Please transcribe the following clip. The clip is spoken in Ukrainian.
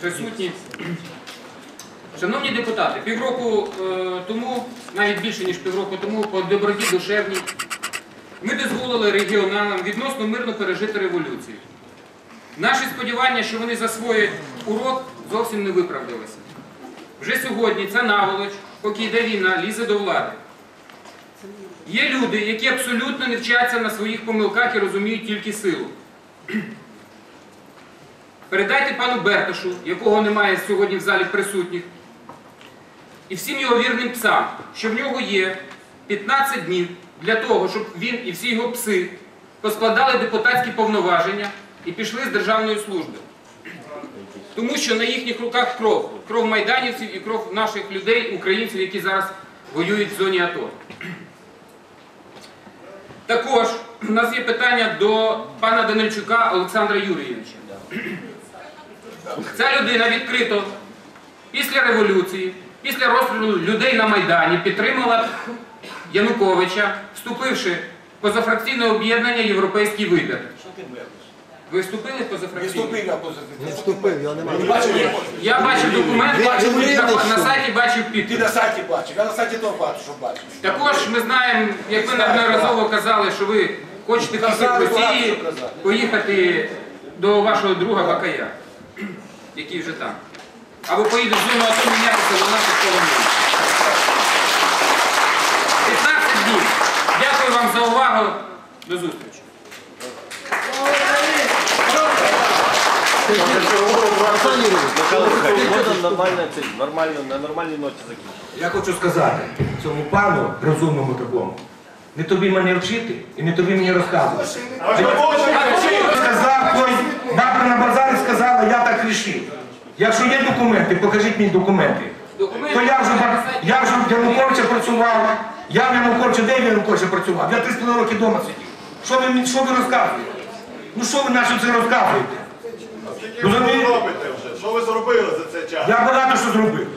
присутні. Шановні депутати, півроку е, тому, навіть більше ніж півроку тому, по доброті душевній, ми дозволили регіоналам відносно мирно пережити революцію. Наші сподівання, що вони засвоять урок, зовсім не виправдалися. Вже сьогодні ця наволоч, поки йде війна, лізе до влади. Є люди, які абсолютно не вчаться на своїх помилках і розуміють тільки силу. Передайте пану Бертошу, якого немає сьогодні в залі присутніх, і всім його вірним псам, що в нього є 15 днів для того, щоб він і всі його пси поскладали депутатські повноваження і пішли з державної служби. Тому що на їхніх руках кров, кров майданівців і кров наших людей, українців, які зараз воюють в зоні АТО. Також у нас є питання до пана Данильчука Олександра Юрійовича. Ця людина відкрито після революції, після розстрілу людей на Майдані підтримала Януковича, вступивши в позафракційне об'єднання Європейський вибір. Ви вступили в Не позафракційне? вступив я позицію. Не вступив, його немає. Я бачив документ, бачив на, сайті бачив Ти на сайті бачив, я на сайті того бачу, що бачив. Також ми знаємо, як ви неодноразово казали, що ви хочете після Росії поїхати до вашого друга Бакая, який вже там. Або поїдете в зону АТО мінятися до наших колоній. 15 днів. Дякую вам за увагу. До зустрічі. Нормально, на нормальній ноті закінчити? Я хочу сказати цьому пану розумному такому. Не тобі мене вчити і не тобі мені розказувати. Якщо є документи, покажіть мені документи. То я вже, на я вже в Януковича працював, я в Януковича, де в Януковича працював? Я 3,5 роки вдома сидів. Що ви, що ви розказуєте? Ну що ви наші це розказуєте? Скільки ви робите вже? Що ви зробили за цей час? Я багато що зробив.